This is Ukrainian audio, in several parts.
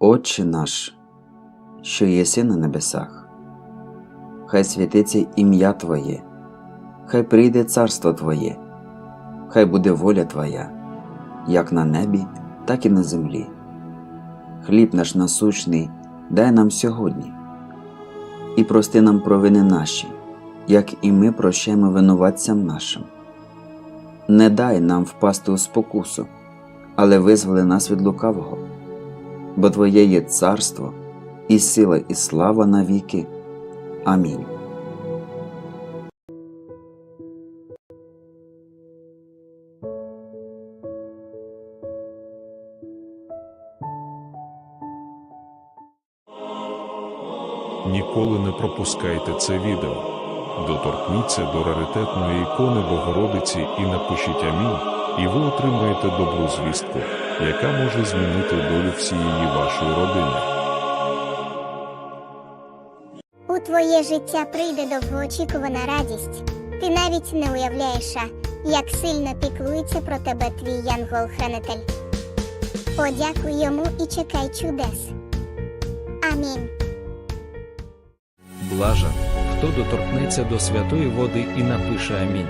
Отче наш, що єси на небесах, хай святиться ім'я Твоє, хай прийде царство Твоє, хай буде воля Твоя, як на небі, так і на землі. Хліб наш насущний дай нам сьогодні, і прости нам провини наші, як і ми прощаємо винуватцям нашим. Не дай нам впасти у спокусу, але визволи нас від лукавого бо Твоє є царство, і сила, і слава навіки. Амінь. Ніколи не пропускайте це відео. Доторкніться до раритетної ікони Богородиці і напишіть Амінь, і ви отримаєте добру звістку, яка може змінити долю всієї вашої родини. У твоє життя прийде довгоочікувана радість. Ти навіть не уявляєш, як сильно піклується про тебе твій янгол-хранитель. Подякуй йому і чекай чудес. Амінь. Блажен, хто доторкнеться до святої води і напише Амінь.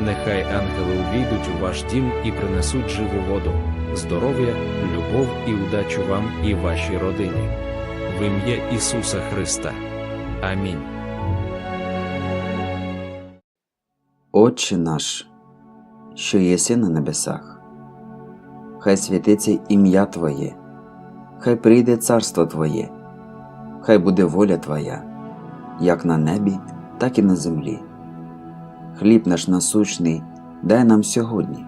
Нехай ангели увійдуть у ваш дім і принесуть живу воду, здоров'я, любов і удачу вам і вашій родині. В ім'я Ісуса Христа. Амінь. Отче наш, що єси на небесах, хай святиться ім'я Твоє, хай прийде царство Твоє, хай буде воля Твоя, як на небі, так і на землі. Хліб наш насущний дай нам сьогодні,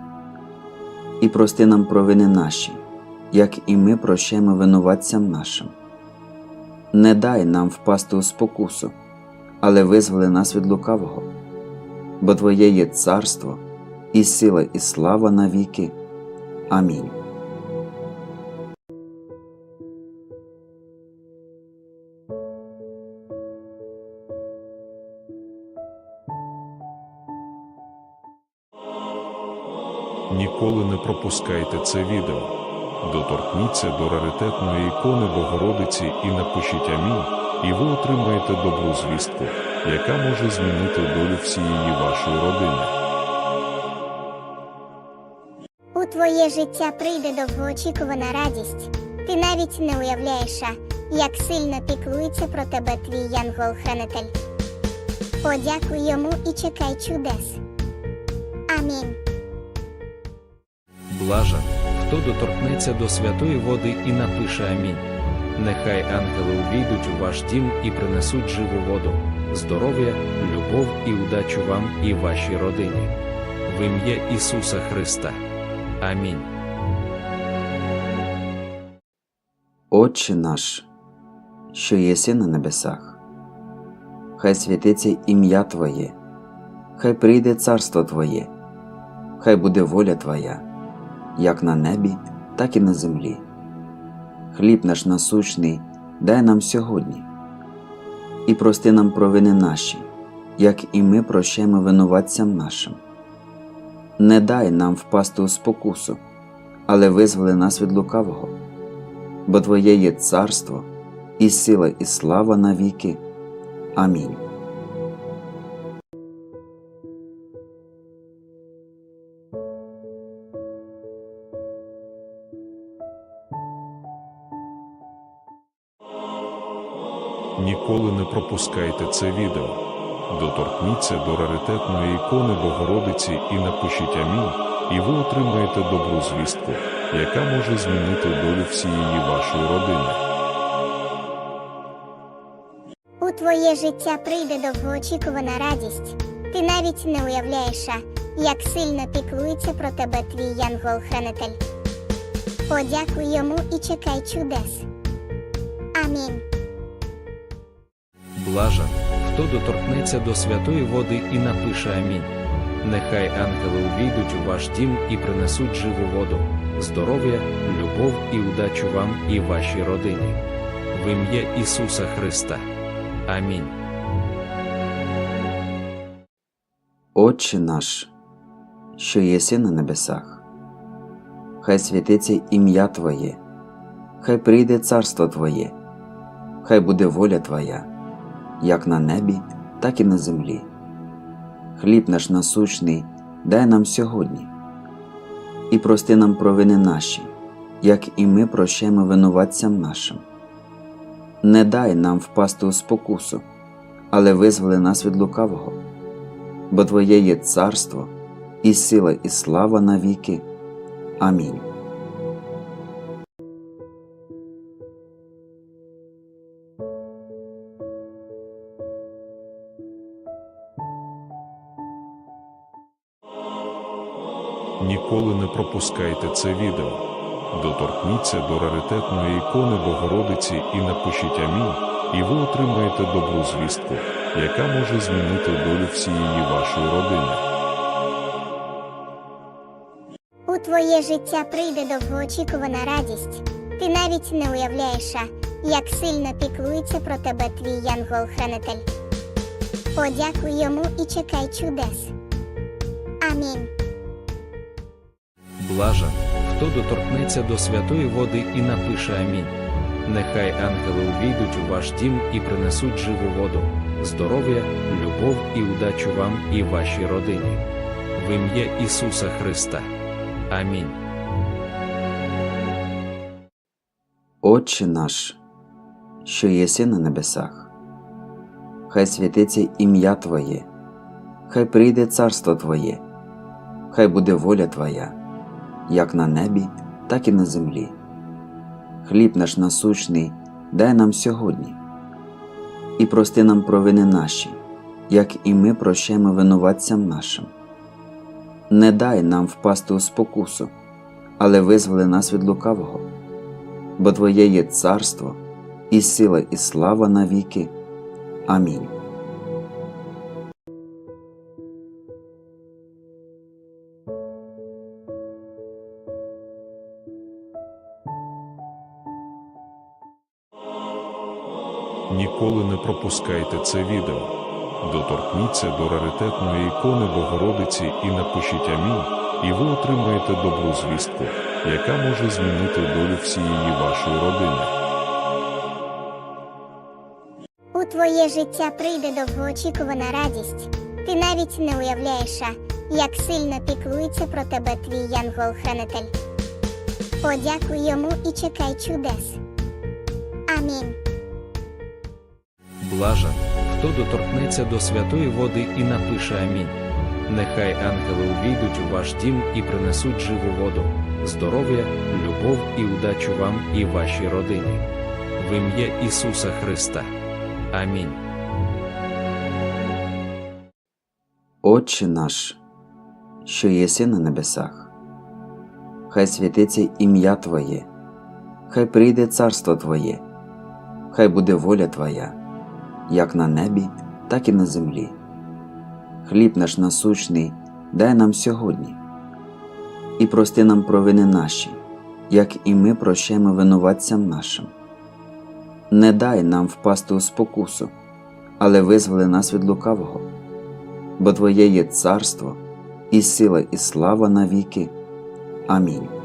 і прости нам провини наші, як і ми прощаємо винуватцям нашим. Не дай нам впасти у спокусу, але визволи нас від лукавого бо Твоє є царство, і сила, і слава навіки. Амінь. Пропускайте це відео. Доторкніться до раритетної ікони Богородиці і напишіть Амінь, і ви отримаєте добру звістку, яка може змінити долю всієї вашої родини. У твоє життя прийде довгоочікувана радість. Ти навіть не уявляєш, як сильно піклується про тебе твій янгол-хранитель. Подякуй йому і чекай чудес. Амінь. Блажен, хто доторкнеться до святої води і напише Амінь. Нехай ангели увійдуть у ваш дім і принесуть живу воду, здоров'я, любов і удачу вам і вашій родині. В ім'я Ісуса Христа. Амінь. Отче наш, що єси на небесах, хай святиться ім'я Твоє, хай прийде царство Твоє, хай буде воля Твоя, як на небі, так і на землі. Хліб наш насущний дай нам сьогодні, і прости нам провини наші, як і ми прощаємо винуватцям нашим. Не дай нам впасти у спокусу, але визволи нас від лукавого бо Твоє є царство, і сила, і слава навіки. Амінь. Ніколи не пропускайте це відео. Доторкніться до раритетної ікони Богородиці і напишіть Амінь, і ви отримаєте добру звістку, яка може змінити долю всієї вашої родини. У твоє життя прийде довгоочікувана радість. Ти навіть не уявляєш, як сильно піклується про тебе твій янгол-хранитель. Подякуй йому і чекай чудес. Амінь. Блажен, хто доторкнеться до святої води і напише Амінь. Нехай ангели увійдуть у ваш дім і принесуть живу воду, здоров'я, любов і удачу вам і вашій родині. В ім'я Ісуса Христа. Амінь. Отче наш, що єси на небесах, хай святиться ім'я Твоє, хай прийде царство Твоє, хай буде воля Твоя, як на небі, так і на землі. Хліб наш насущний дай нам сьогодні, і прости нам провини наші, як і ми прощаємо винуватцям нашим. Не дай нам впасти у спокусу, але визволи нас від лукавого, бо Твоє є царство, і сила, і слава навіки. Амінь. Пропускайте це відео. Доторкніться до раритетної ікони Богородиці і напишіть Амінь, і ви отримаєте добру звістку, яка може змінити долю всієї вашої родини. У твоє життя прийде довгоочікувана радість. Ти навіть не уявляєш, як сильно піклується про тебе твій янгол-хранитель. Подякуй йому і чекай чудес. Амінь. Блажен, хто доторкнеться до святої води і напише Амінь. Нехай ангели увійдуть у ваш дім і принесуть живу воду, здоров'я, любов і удачу вам і вашій родині. В ім'я Ісуса Христа. Амінь. Отче наш, що єси на небесах, хай святиться ім'я Твоє, хай прийде царство Твоє, хай буде воля Твоя, як на небі, так і на землі. Хліб наш насущний дай нам сьогодні, і прости нам провини наші, як і ми прощаємо винуватцям нашим. Не дай нам впасти у спокусу, але визволи нас від лукавого бо Твоє є царство, і сила, і слава навіки. Амінь. Ніколи не пропускайте це відео. Доторкніться до раритетної ікони Богородиці і напишіть Амінь, і ви отримаєте добру звістку, яка може змінити долю всієї вашої родини. У твоє життя прийде довгоочікувана радість. Ти навіть не уявляєш, як сильно піклується про тебе твій янгол-хранитель. Подякуй йому і чекай чудес. Блажен, хто доторкнеться до святої води і напише Амінь. Нехай ангели увійдуть у ваш дім і принесуть живу воду, здоров'я, любов і удачу вам і вашій родині. В ім'я Ісуса Христа. Амінь. Отче наш, що єси на небесах, хай святиться ім'я Твоє, хай прийде царство Твоє, хай буде воля Твоя, як на небі, так і на землі. Хліб наш насущний дай нам сьогодні, і прости нам провини наші, як і ми прощаємо винуватцям нашим. Не дай нам впасти у спокусу, але визволи нас від лукавого бо Твоє є царство, і сила, і слава навіки. Амінь.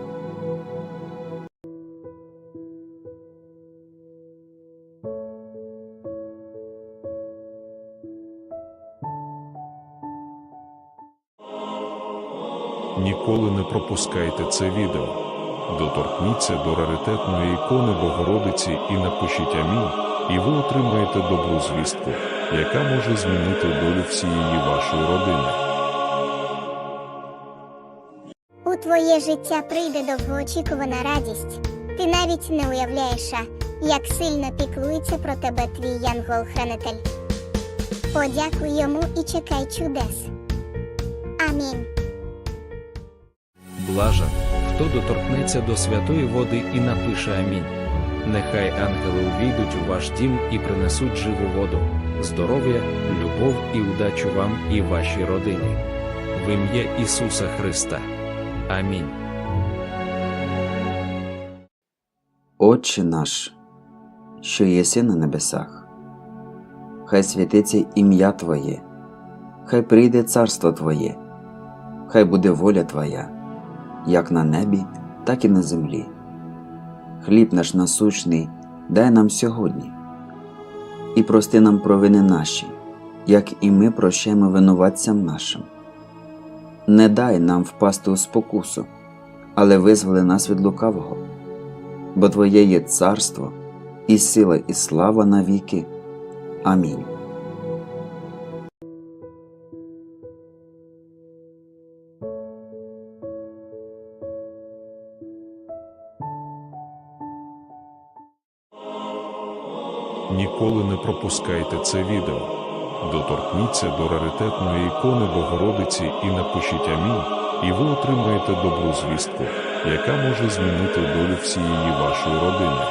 Ніколи не пропускайте це відео. Доторкніться до раритетної ікони Богородиці і напишіть Амінь, і ви отримаєте добру звістку, яка може змінити долю всієї вашої родини. У твоє життя прийде довгоочікувана радість. Ти навіть не уявляєш, як сильно піклується про тебе твій янгол-хранитель. Подякуй йому і чекай чудес. Амінь. Блажен, хто доторкнеться до святої води і напише Амінь. Нехай ангели увійдуть у ваш дім і принесуть живу воду, здоров'я, любов і удачу вам і вашій родині. В ім'я Ісуса Христа. Амінь. Отче наш, що єси на небесах, хай святиться ім'я Твоє, хай прийде царство Твоє, хай буде воля Твоя, як на небі, так і на землі. Хліб наш насущний дай нам сьогодні. І прости нам провини наші, як і ми прощаємо винуватцям нашим. Не дай нам впасти у спокусу, але визволи нас від лукавого, бо Твоє є царство, і сила, і слава навіки. Амінь. Ніколи не пропускайте це відео. Доторкніться до раритетної ікони Богородиці і напишіть Амінь, і ви отримаєте добру звістку, яка може змінити долю всієї вашої родини.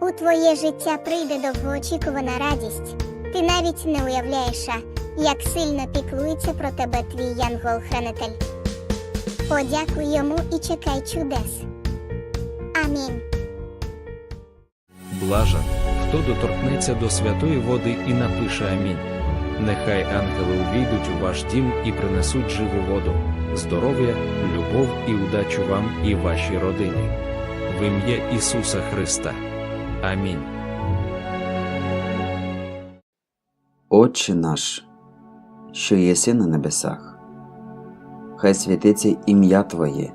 У твоє життя прийде довгоочікувана радість. Ти навіть не уявляєш, як сильно піклується про тебе твій янгол-хранитель. Подякуй йому і чекай чудес. Амінь. Блажен, хто доторкнеться до святої води і напише Амінь. Нехай ангели увійдуть у ваш дім і принесуть живу воду, здоров'я, любов і удачу вам і вашій родині. В ім'я Ісуса Христа. Амінь. Отче наш, що єси на небесах, хай святиться ім'я Твоє,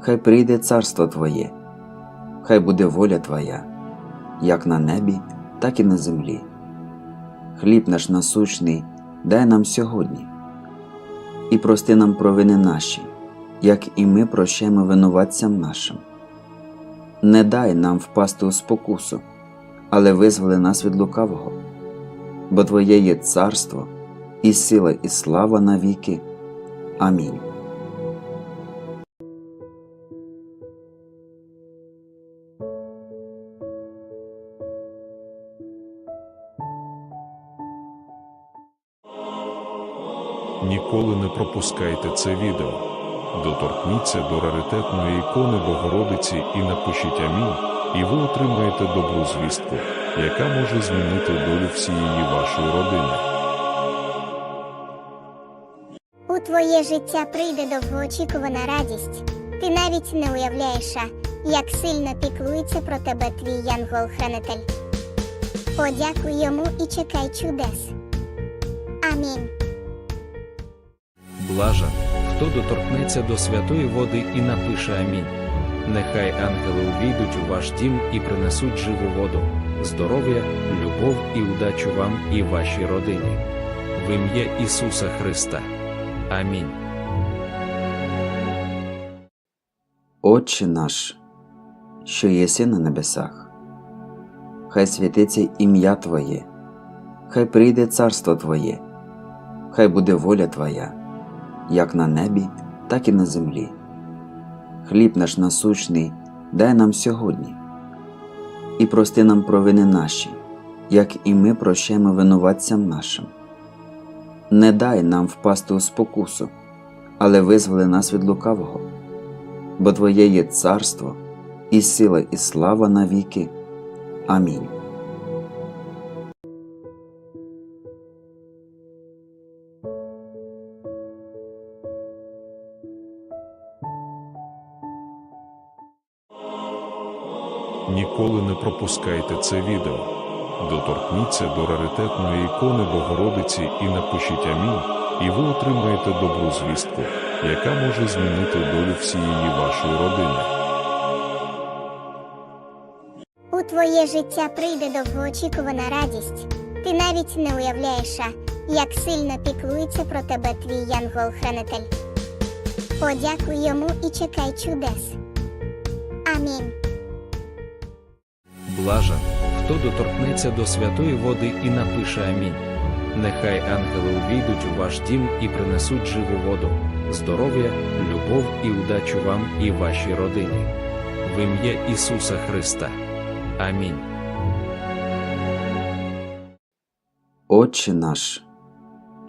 хай прийде царство Твоє, хай буде воля Твоя, як на небі, так і на землі. Хліб наш насущний дай нам сьогодні, і прости нам провини наші, як і ми прощаємо винуватцям нашим. Не дай нам впасти у спокусу, але визволи нас від лукавого бо Твоє є царство, і сила, і слава навіки. Амінь. Ніколи не пропускайте це відео. Доторкніться до раритетної ікони Богородиці і напишіть Амінь, і ви отримаєте добру звістку, яка може змінити долю всієї вашої родини. У твоє життя прийде довгоочікувана радість. Ти навіть не уявляєш, як сильно піклується про тебе твій янгол-хранитель. Подякуй йому і чекай чудес. Амінь. Блажен, хто доторкнеться до святої води і напише Амінь. Нехай ангели увійдуть у ваш дім і принесуть живу воду, здоров'я, любов і удачу вам і вашій родині. В ім'я Ісуса Христа. Амінь. Отче наш, що єси на небесах, хай святиться ім'я Твоє, хай прийде царство Твоє, хай буде воля Твоя, як на небі, так і на землі. Хліб наш насущний дай нам сьогодні, і прости нам провини наші, як і ми прощаємо винуватцям нашим. Не дай нам впасти у спокусу, але визволи нас від лукавого бо Твоє є царство, і сила, і слава навіки. Амінь. Пропускайте це відео. Доторкніться до раритетної ікони Богородиці і напишіть Амінь, і ви отримаєте добру звістку, яка може змінити долю всієї вашої родини. У твоє життя прийде довгоочікувана радість. Ти навіть не уявляєш, як сильно піклується про тебе твій янгол-хранитель. Подякуй йому і чекай чудес. Амінь. Блажен, хто доторкнеться до святої води і напише Амінь. Нехай ангели увійдуть у ваш дім і принесуть живу воду, здоров'я, любов і удачу вам і вашій родині. В ім'я Ісуса Христа. Амінь. Отче наш,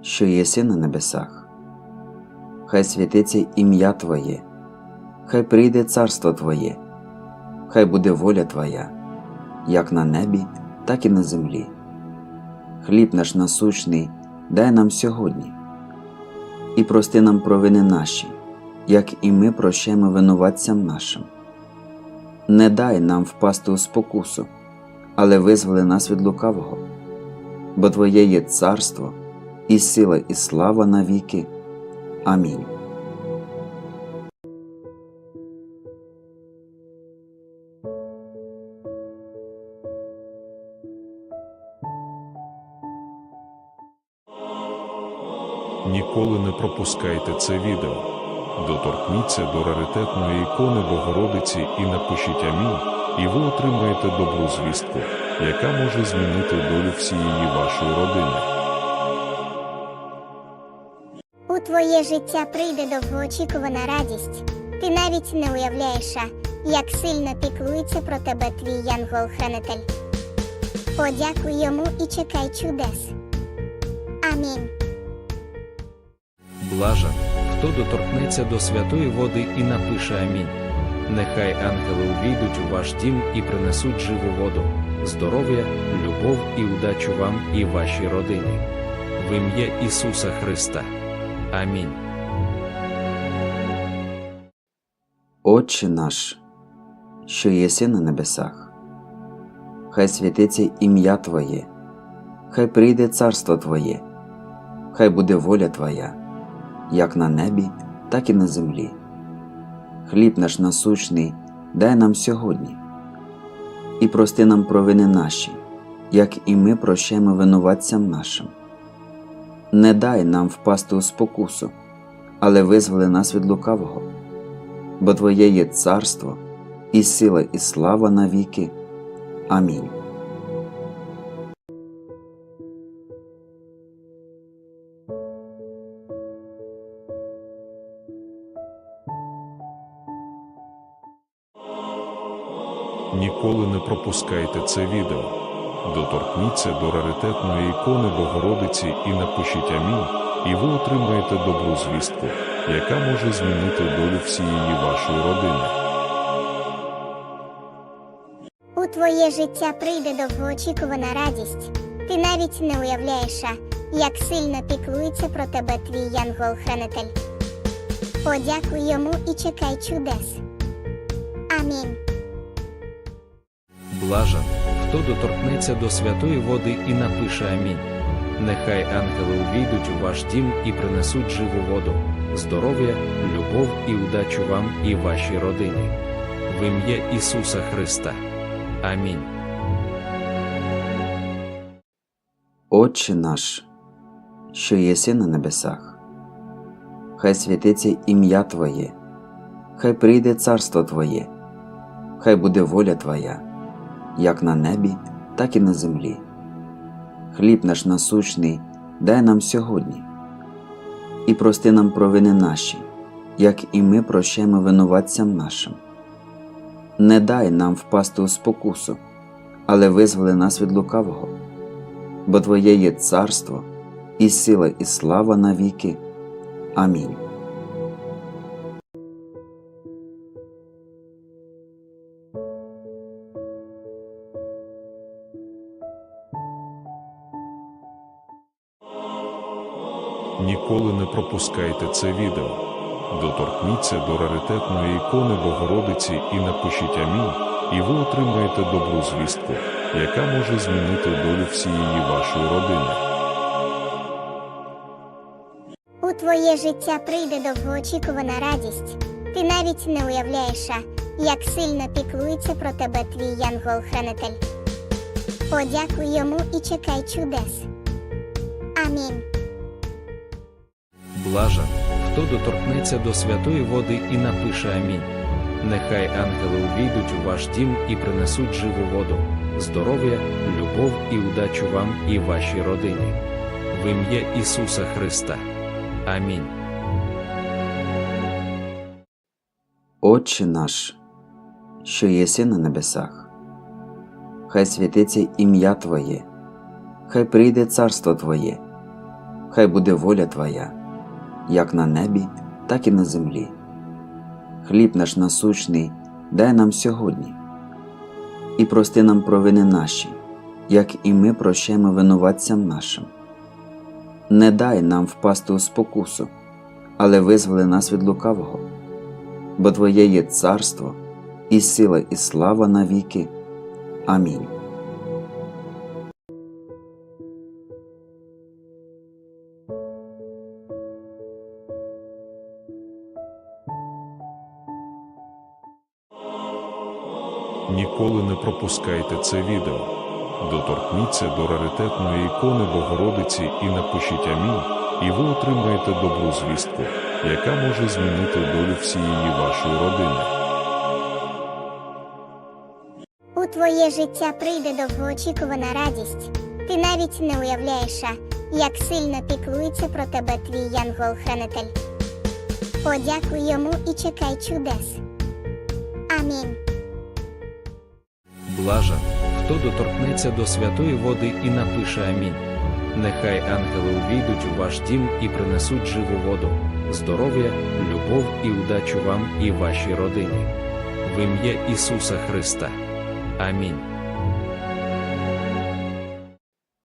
що єси на небесах, хай святиться ім'я Твоє, хай прийде царство Твоє, хай буде воля Твоя, як на небі, так і на землі. Хліб наш насущний дай нам сьогодні, і прости нам провини наші, як і ми прощаємо винуватцям нашим. Не дай нам впасти у спокусу, але визволи нас від лукавого, бо Твоє є царство, і сила, і слава навіки. Амінь. Ніколи не пропускайте це відео. Доторкніться до раритетної ікони Богородиці і напишіть Амінь, і ви отримаєте добру звістку, яка може змінити долю всієї вашої родини. У твоє життя прийде довгоочікувана радість. Ти навіть не уявляєш, як сильно піклується про тебе твій янгол-хранитель. Подякуй йому і чекай чудес. Амінь. Блажен, хто доторкнеться до святої води і напише Амінь. Нехай ангели увійдуть у ваш дім і принесуть живу воду, здоров'я, любов і удачу вам і вашій родині. В ім'я Ісуса Христа. Амінь. Отче наш, що єси на небесах, хай святиться ім'я Твоє, хай прийде царство Твоє, хай буде воля Твоя, як на небі, так і на землі. Хліб наш насущний дай нам сьогодні, і прости нам провини наші, як і ми прощаємо винуватцям нашим. Не дай нам впасти у спокусу, але визволи нас від лукавого бо Твоє є царство, і сила, і слава навіки. Амінь. Пропускайте це відео. Доторкніться до раритетної ікони Богородиці і напишіть Амінь, і ви отримаєте добру звістку, яка може змінити долю всієї вашої родини. У твоє життя прийде довгоочікувана радість. Ти навіть не уявляєш, як сильно піклується про тебе твій янгол-хранитель. Подякуй йому і чекай чудес. Амінь. Блажен, хто доторкнеться до святої води і напише Амінь. Нехай ангели увійдуть у ваш дім і принесуть живу воду, здоров'я, любов і удачу вам і вашій родині. В ім'я Ісуса Христа. Амінь. Отче наш, що єси на небесах, хай святиться ім'я Твоє, хай прийде царство Твоє, хай буде воля Твоя, як на небі, так і на землі. Хліб наш насущний дай нам сьогодні, і прости нам провини наші, як і ми прощаємо винуватцям нашим. Не дай нам впасти у спокусу, але визволи нас від лукавого бо Твоє є царство, і сила, і слава навіки. Амінь. Ніколи не пропускайте це відео. Доторкніться до раритетної ікони Богородиці і напишіть Амінь, і ви отримаєте добру звістку, яка може змінити долю всієї вашої родини. У твоє життя прийде довгоочікувана радість. Ти навіть не уявляєш, як сильно піклується про тебе твій янгол-хранитель. Подякуй йому і чекай чудес. Амінь. Блажен, хто доторкнеться до святої води і напише Амінь. Нехай ангели увійдуть у ваш дім і принесуть живу воду, здоров'я, любов і удачу вам і вашій родині. В ім'я Ісуса Христа. Амінь. Отче наш, що єси на небесах, хай святиться ім'я Твоє, хай прийде царство Твоє, хай буде воля Твоя, як на небі, так і на землі. Хліб наш насущний дай нам сьогодні, і прости нам провини наші, як і ми прощаємо винуватцям нашим. Не дай нам впасти у спокусу, але визволи нас від лукавого бо Твоє є царство, і сила, і слава навіки. Амінь. Пропускайте це відео. Доторкніться до раритетної ікони Богородиці і напишіть Амінь, і ви отримаєте добру звістку, яка може змінити долю всієї вашої родини. У твоє життя прийде довгоочікувана радість. Ти навіть не уявляєш, як сильно піклується про тебе твій янгол-хранитель. Подякуй йому і чекай чудес. Амінь. Блажен, хто доторкнеться до святої води і напише Амінь. Нехай ангели увійдуть у ваш дім і принесуть живу воду, здоров'я, любов і удачу вам і вашій родині. В ім'я Ісуса Христа. Амінь.